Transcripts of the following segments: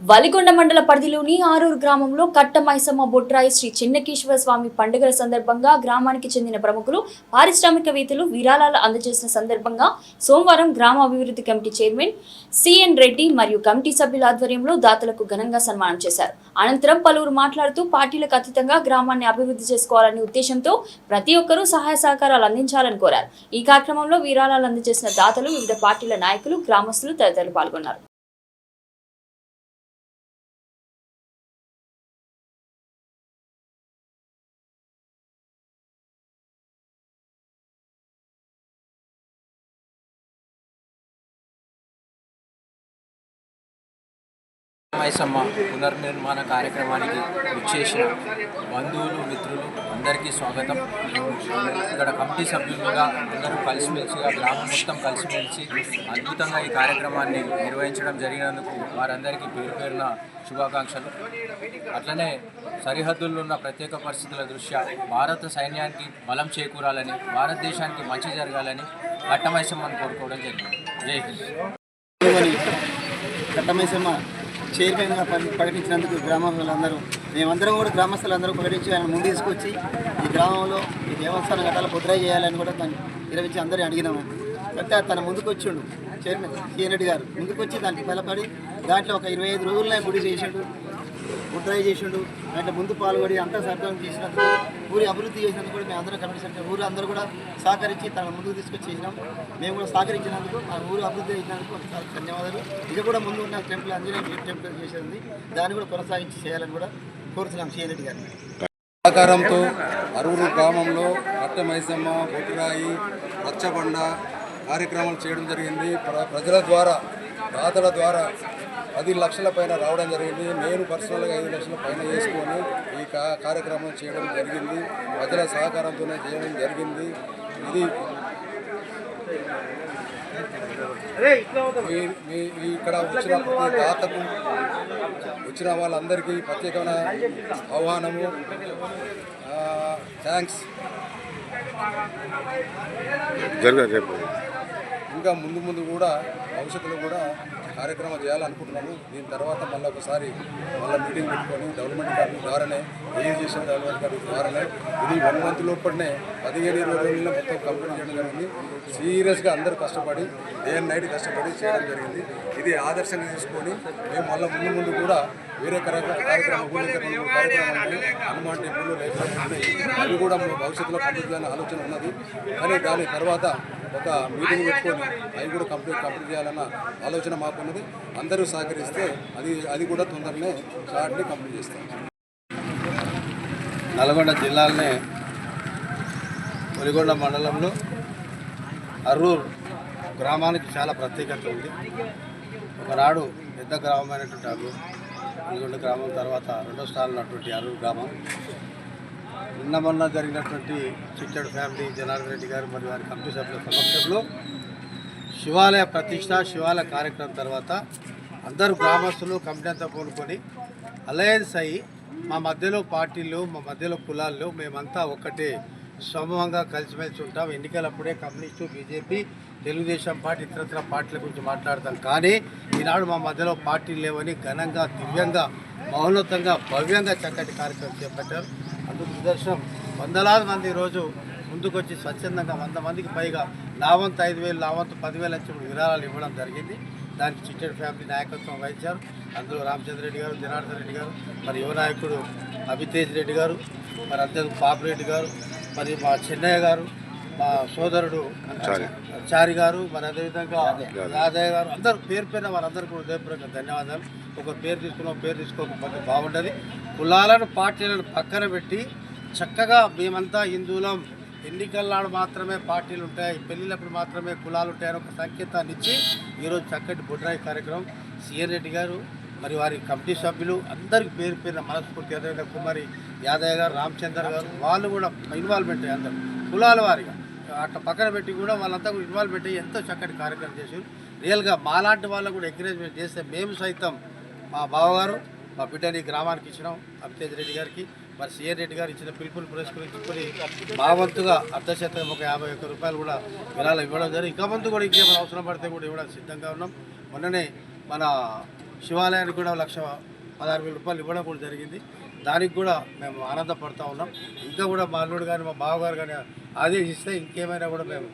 వలిగొండ మండల పరిధిలోని ఆరూరు గ్రామంలో కట్ట మైసమ్మ బొట్రాయి శ్రీ చిన్నకేశ్వర స్వామి పండుగల సందర్భంగా గ్రామానికి చెందిన ప్రముఖులు పారిశ్రామికవేత్తలు విరాళాలు అందజేసిన సందర్భంగా సోమవారం గ్రామ అభివృద్ధి కమిటీ చైర్మన్ సిఎన్ రెడ్డి మరియు కమిటీ సభ్యుల ఆధ్వర్యంలో దాతలకు ఘనంగా సన్మానం చేశారు. అనంతరం పలువురు మాట్లాడుతూ పార్టీలకు అతీతంగా గ్రామాన్ని అభివృద్ధి చేసుకోవాలనే ఉద్దేశంతో ప్రతి ఒక్కరూ సహాయ సహకారాలు అందించాలని కోరారు. ఈ కార్యక్రమంలో విరాళాలు అందజేసిన దాతలు వివిధ పార్టీల నాయకులు గ్రామస్తులు తదితరులు పాల్గొన్నారు. మైసమ్మ పునర్నిర్మాణ కార్యక్రమానికి విచ్చేసిన బంధువులు మిత్రులు అందరికీ స్వాగతం. ఇక్కడ కమిటీ సభ్యులుగా అందరూ కలిసిమెలిసిగా గ్రామం మొత్తం కలిసిమెలిసి అద్భుతంగా ఈ కార్యక్రమాన్ని నిర్వహించడం జరిగినందుకు వారందరికీ పేరు పేరున శుభాకాంక్షలు. అట్లనే సరిహద్దుల్లో ఉన్న ప్రత్యేక పరిస్థితుల దృష్ట్యా భారత సైన్యానికి బలం చేకూరాలని భారతదేశానికి మంచి జరగాలని కట్టమైసమ్మను కోరుకోవడం జరిగింది. జై హింద్. కట్టమైసమ్మ చైర్మన్గా ప- ప్రకటించినందుకు గ్రామస్తులందరూ మేమందరం కూడా గ్రామస్తులందరూ ప్రకటించి ఆయన ముందు తీసుకొచ్చి ఈ గ్రామంలో ఈ దేవస్థాన ఘటాలు పుట్రై చేయాలని కూడా తను నిర్వహించి అందరూ అడిగినాము. అంటే తన ముందుకు వచ్చిండు చైర్మన్ సీఎన్ రెడ్డి గారు ముందుకు వచ్చి దానికి బలపడి దాంట్లో ఒక ఇరవై ఐదు రోజుల్లో గుడి చేసిండు. ముద్రాయి చేసిండు. దాంట్లో ముందు పాల్గొని అంతా సర్గం చేసినందుకు ఊరి అభివృద్ధి చేసినందుకు కూడా మేము అందరం కమిటీ ఊరు అందరూ కూడా సహకరించి తన ముందుకు తీసుకొచ్చి చేసినాం. మేము కూడా సహకరించినందుకు మా ఊరు అభివృద్ధి చేసినందుకు ఒకసారి ధన్యవాదాలు. ఇది కూడా ముందు ఉన్న టెంపుల్ ఆంజనేయ టెంపుల్ చేసేది. దాన్ని కూడా కొనసాగించి చేయాలని కూడా కోరుతున్నాం సీఎన్ గారిని. సహకారంతో అరువురు గ్రామంలో కట్టమైసమ్మ బొట్టిరాయి రచ్చబండ కార్యక్రమాలు చేయడం జరిగింది. ప్ర- ప్రజల ద్వారా దాతల ద్వారా పది లక్షల పైన రావడం జరిగింది. నేను పర్సనల్గా ఐదు లక్షల పైన చేసుకొని ఈ కా కార్యక్రమం చేయడం జరిగింది. ప్రజల సహకారంతోనే చేయడం జరిగింది. ఇది ఇక్కడ వచ్చిన ప్రతి దాతకు వచ్చిన వాళ్ళందరికీ ప్రత్యేకమైన ఆహ్వానము. థ్యాంక్స్ ఇంకా ముందు ముందు కూడా భవిష్యత్తులో కూడా కార్యక్రమం చేయాలనుకుంటున్నాను. దీని తర్వాత మళ్ళీ ఒకసారి మళ్ళీ మీటింగ్ పెట్టుకొని డెవలప్మెంట్ కార్డు ద్వారానే ఏం చేసిన డెవలప్మెంట్ కార్డు ద్వారానే ఇది వన్ మంత్ లోపలనే పదిహేను ఇరవై రోజుల్లో మొత్తం కంప్లీట్ చేయడం జరిగింది సీరియస్గా అందరూ కష్టపడి డే అండ్ నైట్ కష్టపడి చేయడం జరిగింది. ఇది ఆదర్శంగా తీసుకొని మేము మళ్ళీ ముందు ముందు కూడా వేరే హనుమాన్ టెంపుల్ అవి కూడా భవిష్యత్తులో కంప్లీట్ చేయాలని ఆలోచన ఉన్నది. కానీ దాని తర్వాత ఒక మీటింగ్ పెట్టుకొని అవి కూడా కంప్లీట్ కంప్లీట్ చేయాలన్న ఆలోచన మాకు ఉన్నది అందరూ సహకరిస్తే అది అది కూడా తొందరనే షార్ట్ని కంప్లీట్ చేస్తాం. నల్గొండ జిల్లాలోనే ఒలిగొండ మండలంలో అర్రూర్ గ్రామానికి చాలా ప్రత్యేకత ఉంది. ఒకనాడు పెద్ద గ్రామమైనటువంటి అర్రూర్ పులిగొండ గ్రామం తర్వాత రెండో స్థానంలో ఉన్నటువంటి అరూరు గ్రామం. నిన్న మొన్న జరిగినటువంటి చిట్టడు ఫ్యామిలీ జనార్దన్ రెడ్డి గారు మరియు వారి కమిటీ సభ్యుల సమక్షంలో శివాలయ ప్రతిష్ట శివాలయ కార్యక్రమం తర్వాత అందరూ గ్రామస్తులు కమిటీ అంతా కోరుకొని అలయన్స్ అయ్యి మా మధ్యలో పార్టీలు మా మధ్యలో కులాల్లో మేమంతా ఒక్కటే సమూహంగా కలిసిమెలిసి ఉంటాం. ఎన్నికలప్పుడే కమ్యూనిస్టు బీజేపీ తెలుగుదేశం పార్టీ ఇతరత్ర పార్టీల గురించి మాట్లాడతాం కానీ ఈనాడు మా మధ్యలో పార్టీలు లేవని ఘనంగా దివ్యంగా మౌనతంగా భవ్యంగా చక్కటి కార్యక్రమం చేపట్టారు. అందుకు నిదర్శనం వందలాది మంది ఈరోజు ముందుకొచ్చి స్వచ్ఛందంగా వంద మందికి పైగా నా వంతు ఐదు వేలు నా వంతు పదివేలు వచ్చి విరాళాలు ఇవ్వడం జరిగింది. దానికి చిట్టెడ్ ఫ్యామిలీ నాయకత్వం వహించారు. అందులో రామచంద్ర రెడ్డి గారు జనార్దన్ రెడ్డి గారు మరి యువ నాయకుడు అభితేజ్ రెడ్డి గారు మరి అంతే పాపిరెడ్డి గారు మరి మా చెన్నయ్య గారు మా సోదరుడు చారి గారు మరి అదేవిధంగా యాదయ్య గారు. అందరు పేరు వారందరూ కూడా హృదయపూర్వక ధన్యవాదాలు. ఒక పేరు తీసుకున్నాం పేరు తీసుకోకపోతే బాగుంటుంది కులాలను పార్టీలను పక్కన పెట్టి చక్కగా మేమంతా హిందువులం. ఎన్నికల నాడు మాత్రమే పార్టీలు ఉంటాయి పెళ్ళిళ్ళప్పుడు మాత్రమే కులాలు ఉంటాయని ఒక సంకేతాన్ని ఇచ్చి ఈరోజు చక్కటి బుడ్రాయి కార్యక్రమం. సిఎన్ రెడ్డి గారు మరి వారి కమిటీ సభ్యులు అందరికి పేరు పేరున మనస్ఫూర్తి అదేవిధంగా కుమారి యాదయ్య గారు రామచంద్ర గారు వాళ్ళు కూడా ఇన్వాల్వ్మెంట్ అందరు. కులాల వారిగా. అట్లా పక్కన పెట్టి కూడా వాళ్ళంతా కూడా ఇన్వాల్వ్మెంట్ అయ్యి ఎంతో చక్కటి కార్యక్రమం చేశారు రియల్గా మాలాంటి వాళ్ళకు కూడా ఎంకరేజ్మెంట్ చేస్తే మేము సైతం మా బావగారు మా బిడ్డని గ్రామానికి ఇచ్చినాం అభితేజ్ రెడ్డి గారికి. మరి సిఆర్ రెడ్డి గారు ఇచ్చిన పిలుపుని పురస్కరించుకొని మా వంతుగా అర్ధశతం ఒక యాభై ఒక్క రూపాయలు కూడా విరాళం ఇవ్వడం జరిగింది. ఇంకా ముందు కూడా ఇంకేమైనా అవసరం పడితే కూడా ఇవ్వడానికి సిద్ధంగా ఉన్నాం. మొన్ననే మన శివాలయానికి కూడా లక్ష పదహారు వేల రూపాయలు ఇవ్వడం కూడా జరిగింది. దానికి కూడా మేము ఆనందపడుతూ ఉన్నాం. ఇంకా కూడా మా అల్లుడు కానీ మా బావగారు కానీ ఆదేశిస్తే ఇంకేమైనా కూడా మేము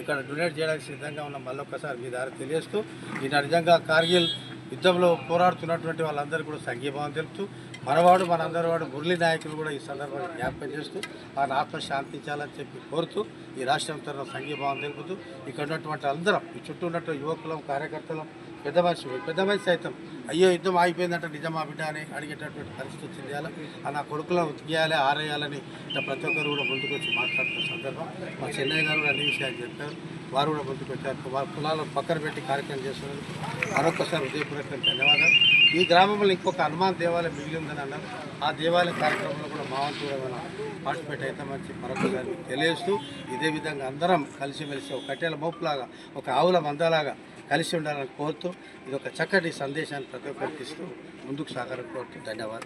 ఇక్కడ డొనేట్ చేయడానికి సిద్ధంగా ఉన్నాం. మళ్ళొక్కసారి మీ దారి తెలియజేస్తూ ఈ నిజంగా కార్గిల్ యుద్ధంలో పోరాడుతున్నటువంటి వాళ్ళందరికీ కూడా సంఘీభావం తెలుపుతూ మనవాడు మనందరి వాడు మురళీ నాయకులు కూడా ఈ సందర్భంగా జ్ఞాపకం చేస్తూ వారిని ఆత్మశాంతించాలని చెప్పి కోరుతూ ఈ రాష్ట్రం తరఫున సంఘీభావం తెలుపుతూ ఇక్కడ ఉన్నటువంటి అందరం ఈ చుట్టూ ఉన్నటువంటి యువకులం కార్యకర్తలం పెద్ద మనిషి పెద్ద మనిషి సైతం. అయ్యో యుద్ధం ఆగిపోయిందంటే నిజమా బిడ్డ అని అడిగేటటువంటి పరిస్థితి వచ్చింది. ఆ నా కొడుకులను ఉతికేయాలి ఆరేయాలని ఇట్లా ప్రతి ఒక్కరు కూడా ముందుకొచ్చి మాట్లాడుతున్న సందర్భం. మా చెన్నై గారు అన్ని విషయాలు చెప్పారు. వారు కూడా ముందుకు వచ్చారు. వారి కులాలను పక్కన పెట్టి కార్యక్రమం చేస్తున్నారు మరొకసారి హృదయపూర్వక ధన్యవాదాలు. ఈ గ్రామంలో ఇంకొక హనుమాన్ దేవాలయం మిగిలి ఉందని అన్నారు. ఆ దేవాలయ కార్యక్రమంలో కూడా మా వంతు కూడా పార్టిసిపేట్ అవుతామని చెప్పి మరొకసారి తెలియజేస్తూ ఇదే విధంగా అందరం కలిసిమెలిసి ఒక కట్టెల మోపులాగా ఒక ఆవుల మందలాగా కలిసి ఉండాలని కోరుతూ ఇది ఒక చక్కటి సందేశాన్ని ప్రతి ఒక్కరికి ఇస్తూ ముందుకు సాగరం కోరుతూ ధన్యవాదాలు.